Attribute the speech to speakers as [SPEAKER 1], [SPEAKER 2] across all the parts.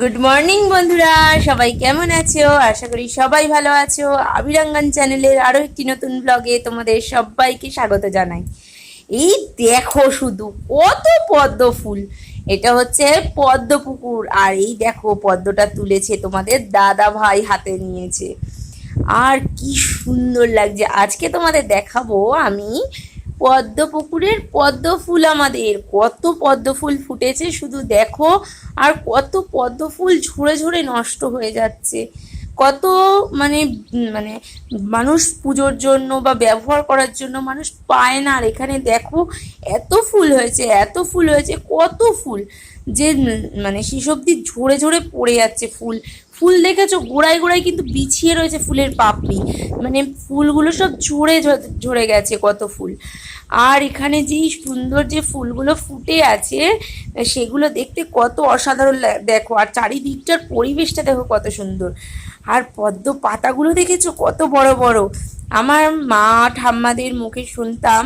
[SPEAKER 1] Good morning বন্ধুরা। সবাই কেমন আছো? আশা করি সবাই ভালো আছো। আবিরাঙ্গন চ্যানেলের আরও একটি নতুন ব্লগে তোমাদের সবাইকে স্বাগত জানাই। এই দেখো শুধু কত পদ্ম ফুল। এটা হচ্ছে পদ্ম পুকুর। আর এই দেখো, পদ্মটা তুলেছে তোমাদের দাদা ভাই হাতে নিয়েছে। আর কি সুন্দর লাগছে। আজকে তোমাদের দেখাবো আমি পদ্ম পুকুরের পদ্ম ফুল আমাদের। কত পদ্ম ফুল ফুটেছে শুধু দেখো, আর কত পদ্ম ফুল ঝরে ঝরে নষ্ট হয়ে যাচ্ছে। কত মানে মানে মানুষ পুজোর জন্য বা ব্যবহার করার জন্য মানুষ পায় না। আর এখানে দেখো এত ফুল হয়েছে, এত ফুল হয়েছে, কত ফুল। যে মানে সেসব দিয়ে ঝরে ঝরে পড়ে যাচ্ছে ফুল। ফুল দেখেছ? গোড়ায় গোড়ায় কিন্তু বিছিয়ে রয়েছে ফুলের পাপড়ি। মানে ফুলগুলো সব ঝরে ঝরে গেছে কত ফুল। আর এখানে যেই সুন্দর যে ফুলগুলো ফুটে আছে, সেগুলো দেখতে কত অসাধারণ দেখো, আর চারিদিকটার পরিবেশটা দেখো কত সুন্দর। আর পদ্ম পাতাগুলো দেখেছ কত বড় বড়? আমার মা ঠাম্মাদের মুখে শুনতাম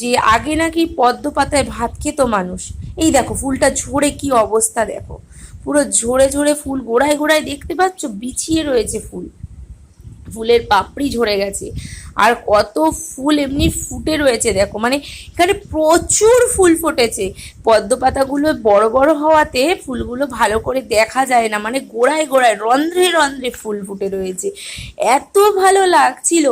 [SPEAKER 1] যে আগে নাকি পদ্ম পাতায় ভাত খেত মানুষ। এই দেখো, ফুলটা ঝরে কি অবস্থা দেখো। পুরো ঝরে ঝরে ফুল গোড়ায় গোড়ায় দেখতে পাচ্ছ, বিছিয়ে রয়েছে ফুল। ফুলের পাপড়ি ঝরে গেছে। আর কত ফুল এমনি ফুটে রয়েছে, দেখো। মানে এখানে প্রচুর ফুল ফুটেছে। পদ্ম পাতাগুলো বড় বড় হওয়াতে ফুলগুলো ভালো করে দেখা যায় না। মানে গোড়ায় গোড়ায়, রন্ধ্রে রন্ধ্রে ফুল ফুটে রয়েছে। এত ভালো লাগছিল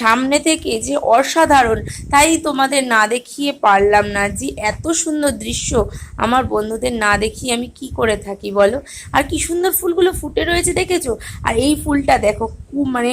[SPEAKER 1] সামনে থেকে যে অসাধারণ। তাই তোমাদের না দেখিয়ে পারলাম না যে এত সুন্দর দৃশ্য আমার বন্ধুদের না দেখিয়ে আমি কি করে থাকি, বলো? আর কি সুন্দর ফুলগুলো ফুটে রয়েছে, দেখেছ? আর এই ফুলটা দেখো, খুব মানে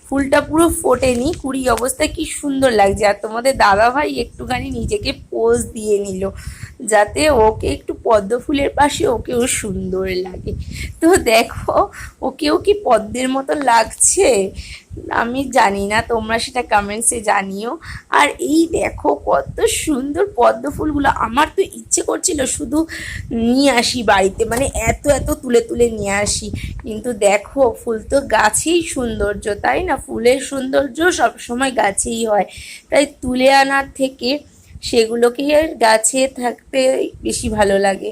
[SPEAKER 1] ফুলটা পুরো ফোটেনি। কুড়ি অবস্থায় কি সুন্দর লাগছে। আর তোমাদের দাদা ভাই একটুখানি নিজেকে পোজ দিয়ে নিল, যাতে ওকে একটু পদ্ম ফুলের পাশে ওকেও সুন্দর লাগে। তো দেখো, ওকেও কি পদ্মের মতো লাগছে? আমি জানি না, তোমরা সেটা কমেন্টসে জানিও। আর এই দেখো, কত সুন্দর পদ্ম ফুলগুলো। আমার তো ইচ্ছে করছিল শুধু নিয়ে আসি বাড়িতে মানে এত এত তুলে তুলে নিয়ে আসি। কিন্তু দেখো, ফুল তো গাছেই সৌন্দর্য, তাই না? ফুলের সৌন্দর্য সবসময় গাছেই হয়। তাই তুলে আনার থেকে সেগুলোকে গাছে থাকতে বেশি ভালো লাগে।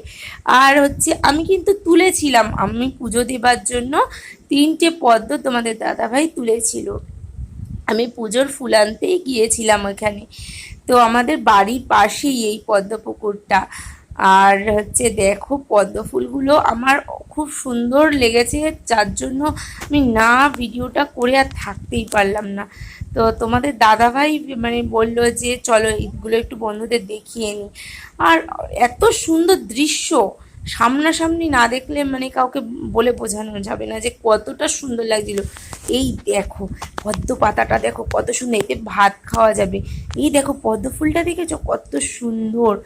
[SPEAKER 1] আর হচ্ছে আমি কিন্তু তুলেছিলাম। আমি পুজো দেবার জন্য তিনটে পদ্ম তোমাদের দাদাভাই তুলেছিল। আমি পুজোর ফুল আনতেই গিয়েছিলাম ওখানে। তো আমাদের বাড়ির পাশেই এই পদ্ম পুকুরটা আর হচ্ছে দেখো পদ্ম ফুলগুলো আমার খুব সুন্দর লেগেছে, যার জন্য আমি না ভিডিওটা করে আর থাকতেই পারলাম না। তো তোমাদের দাদাভাই মানে বলল যে, চলো এগুলো একটু বন্ধুদের দেখিয়ে নি। আর এত সুন্দর দৃশ্য সামনাসামনি না দেখলে মানে কাউকে বলে বোঝানো যাবে না যে কতটা সুন্দর লাগছিল। এই দেখো, পদ্ম পাতাটা দেখো, কত সুন্দর, এতে ভাত খাওয়া যাবে। এই দেখো পদ্ম ফুলটা দেখেছ? কত সুন্দর।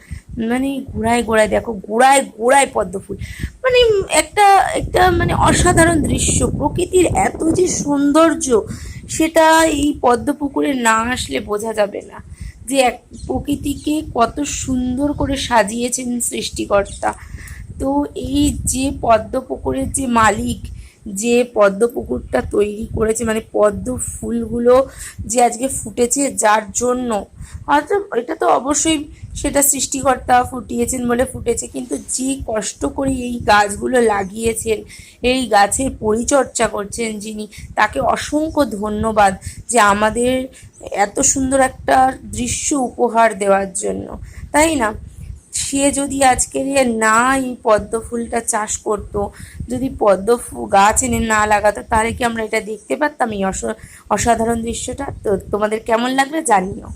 [SPEAKER 1] মানে গোড়ায় গোড়ায় দেখো, গোড়ায় গোড়ায় পদ্ম ফুল মানে একটা একটা মানে অসাধারণ দৃশ্য। প্রকৃতির এত যে সৌন্দর্য, সেটা এই পদ্ম পুকুরে না আসলে বোঝা যাবে না। যে এক প্রকৃতিকে কত সুন্দর করে সাজিয়েছেন সৃষ্টিকর্তা। তো এই যে পদ্ম পুকুরের যে মালিক, যে পদ্ম পুকুরটা তৈরি করেছে মানে পদ্ম ফুলগুলো যে আজকে ফুটেছে যার জন্য। হয়তো এটা তো অবশ্যই সেটা সৃষ্টিকর্তা ফুটিয়েছেন বলে ফুটেছে, কিন্তু যে কষ্ট করে এই গাছগুলো লাগিয়েছেন, এই গাছের পরিচর্যা করছেন যিনি, তাকে অসংখ্য ধন্যবাদ যে আমাদের এত সুন্দর একটা দৃশ্য উপহার দেওয়ার জন্য। তাই না? সে যদি আজকে না এই পদ্ম ফুলটা চাষ করতো, যদি পদ্ম গাছ এনে না লাগাতো, তাহলে কি আমরা এটা দেখতে পারতাম এই অস- অসাধারণ দৃশ্যটা? তো তোমাদের কেমন লাগবে জানিও।